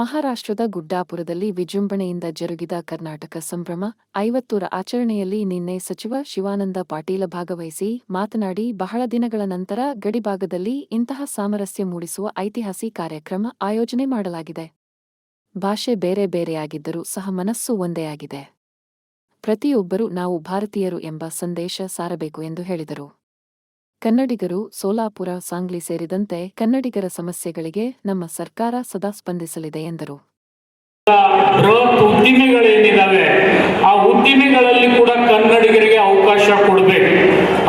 ಮಹಾರಾಷ್ಟ್ರದ ಗುಡ್ಡಾಪುರದಲ್ಲಿ ವಿಜೃಂಭಣೆಯಿಂದ ಜರುಗಿದ ಕರ್ನಾಟಕ ಸಂಭ್ರಮ, ಐವತ್ತೂರ ಆಚರಣೆಯಲ್ಲಿ ನಿನ್ನೆ ಸಚಿವ ಶಿವಾನಂದ ಪಾಟೀಲ ಭಾಗವಹಿಸಿ ಮಾತನಾಡಿ, ಬಹಳ ದಿನಗಳ ನಂತರ ಗಡಿಭಾಗದಲ್ಲಿ ಇಂತಹ ಸಾಮರಸ್ಯ ಮೂಡಿಸುವ ಐತಿಹಾಸಿಕ ಕಾರ್ಯಕ್ರಮ ಆಯೋಜನೆ ಮಾಡಲಾಗಿದೆ. ಭಾಷೆ ಬೇರೆ ಬೇರೆಯಾಗಿದ್ದರೂ ಸಹ ಮನಸ್ಸು ಒಂದೇ ಆಗಿದೆ. ಪ್ರತಿಯೊಬ್ಬರೂ ನಾವು ಭಾರತೀಯರು ಎಂಬ ಸಂದೇಶ ಸಾರಬೇಕು ಎಂದು ಹೇಳಿದರು. ಕನ್ನಡಿಗರು ಸೋಲಾಪುರ ಸಾಂಗ್ಲಿ ಸೇರಿದಂತೆ ಕನ್ನಡಿಗರ ಸಮಸ್ಯೆಗಳಿಗೆ ನಮ್ಮ ಸರ್ಕಾರ ಸದಾ ಸ್ಪಂದಿಸಲಿದೆ ಎಂದರು. ಬೃಹತ್ ಉದ್ದಿಮೆಗಳೇನಿದಾವೆ ಆ ಉದ್ದಿಮೆಗಳಲ್ಲಿ ಕೂಡ ಕನ್ನಡಿಗರಿಗೆ ಅವಕಾಶ ಕೊಡಬೇಕು.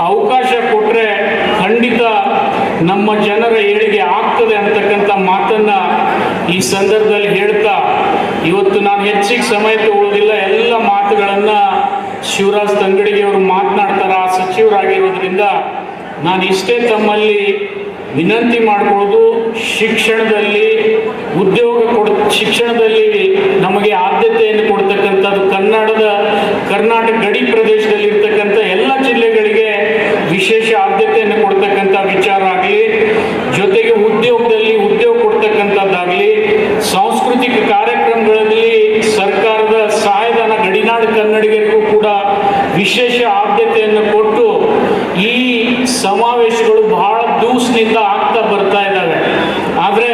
ಅವಕಾಶ ಕೊಟ್ಟರೆ ಖಂಡಿತ ನಮ್ಮ ಜನರ ಏಳಿಗೆ ಆಗ್ತದೆ ಅಂತಕ್ಕಂಥ ಮಾತನ್ನ ಈ ಸಂದರ್ಭದಲ್ಲಿ ಹೇಳ್ತಾ, ಇವತ್ತು ನಾನು ಹೆಚ್ಚಿಗೆ ಸಮಯ ತಗೊಳ್ಳೋದಿಲ್ಲ ಎಲ್ಲ ಮಾತುಗಳನ್ನು ಶಿವರಾಜ್ ತಂಗಡಿಗೆ ಅವರು ಮಾತನಾಡ್ತಾರ, ಆ ಸಚಿವರಾಗಿರೋದ್ರಿಂದ ನಾನು ಇಷ್ಟೇ ತಮ್ಮಲ್ಲಿ ವಿನಂತಿ ಮಾಡ್ಕೊಳ್ಳೋದು ಶಿಕ್ಷಣದಲ್ಲಿ ಉದ್ಯೋಗ ಕೊಡ, ಶಿಕ್ಷಣದಲ್ಲಿ ನಮಗೆ ಆದ್ಯತೆಯನ್ನು ಕೊಡ್ತಕ್ಕಂಥದ್ದು ಕನ್ನಡದ ಕರ್ನಾಟಕ ಗಡಿ ಪ್ರದೇಶದಲ್ಲಿ ಇರ್ತಕ್ಕಂಥ ಎಲ್ಲ ಜಿಲ್ಲೆಗಳಿಗೆ ವಿಶೇಷ ಆದ್ಯತೆಯನ್ನು ಕೊಡ್ತಕ್ಕಂಥ ವಿಚಾರ ಆಗಲಿ, ಜೊತೆಗೆ ಉದ್ಯೋಗದಲ್ಲಿ ಉದ್ಯೋಗ ಕೊಡ್ತಕ್ಕಂಥದ್ದಾಗಲಿ, ಸಾಂಸ್ಕೃತಿಕ ಕಾರ್ಯಕ್ರಮಗಳಲ್ಲಿ ಸರ್ಕಾರದ ಸಹಾಯಧನ ಗಡಿನಾಡು ಕನ್ನಡಿಗರಿಗೂ ಕೂಡ ವಿಶೇಷ ಆದ್ಯತೆಯನ್ನು ಕೊಟ್ಟು ಸಮಾವೇಶಗಳು ಬಹಳ ದಿವಸದಿಂದ ಆಗ್ತಾ ಬರ್ತಾ ಇದ್ದಾವೆ. ಆದರೆ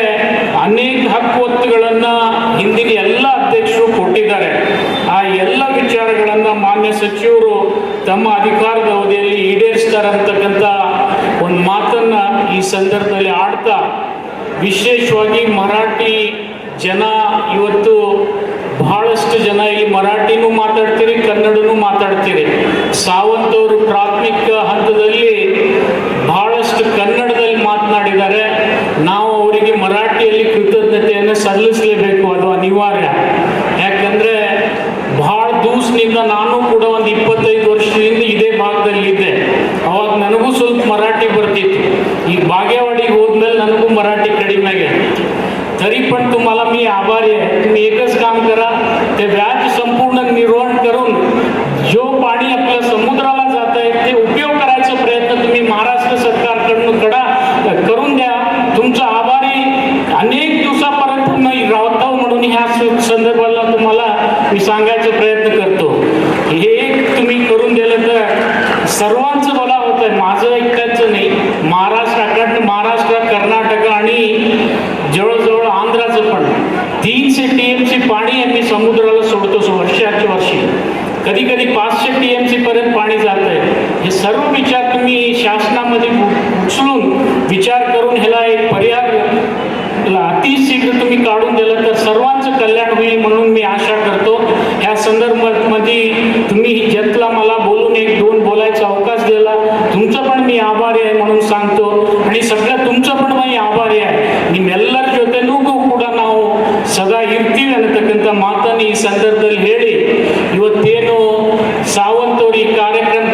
ಅನೇಕ ಹಕ್ಕು ಒತ್ತುಗಳನ್ನು ಹಿಂದಿನ ಎಲ್ಲ ಅಧ್ಯಕ್ಷರು ಕೊಟ್ಟಿದ್ದಾರೆ. ಆ ಎಲ್ಲ ವಿಚಾರಗಳನ್ನು ಮಾನ್ಯ ಸಚಿವರು ತಮ್ಮ ಅಧಿಕಾರದ ಅವಧಿಯಲ್ಲಿ ಈಡೇರಿಸ್ತಾರೆ ಅಂತಕ್ಕಂಥ ಒಂದು ಮಾತನ್ನ ಈ ಸಂದರ್ಭದಲ್ಲಿ ಆಡ್ತಾ ವಿಶೇಷವಾಗಿ ಮರಾಠಿ ಜನ ಇವತ್ತು ಬಹಳಷ್ಟು ಜನ ಇಲ್ಲಿ ಮರಾಠಿನೂ ಮಾತಾಡ್ತೀರಿ, ಕನ್ನಡನೂ ಮಾತಾಡ್ತೀರಿ. ಸಾವಂತ್ ಸಲ್ಲಿಸಲೇಬೇಕು ಅದು ಅನಿವಾರ್ಯ ಯಾಕಂದ್ರೆ ಬಹಳ ದಿವಸದಿಂದ ನಾನು ಕೂಡ ಒಂದು ಇಪ್ಪತ್ತೈದು ವರ್ಷದಿಂದ ಇದೇ ಭಾಗದಲ್ಲಿ ಇದ್ದೆ ಅವಾಗ ನನಗೂ ಸ್ವಲ್ಪ ಮರಾಠಿ ಬರ್ತಿತ್ತು ಈಗ ಬಾಗೇವಾಡಿಗೆ ಹೋದ್ಮೇಲೆ ನನಗೂ मराठी कडिमे आहे तरी पण तुम्हाला मी आभारी आहे तुम्ही एकच काम करा ते व्याज महाराष्ट्र कर्नाटक आणि जवळजवळ आंध्राचं पण तीनशे टी एम सी पाणी आम्ही समुद्राला सोडतो वर्षाच्या वर्षी. कधी कधी पाचशे टी एम सी पर्यंत पाणी जात आहे हे सर्व विचार तुम्ही शासन ಸಾವಂತ್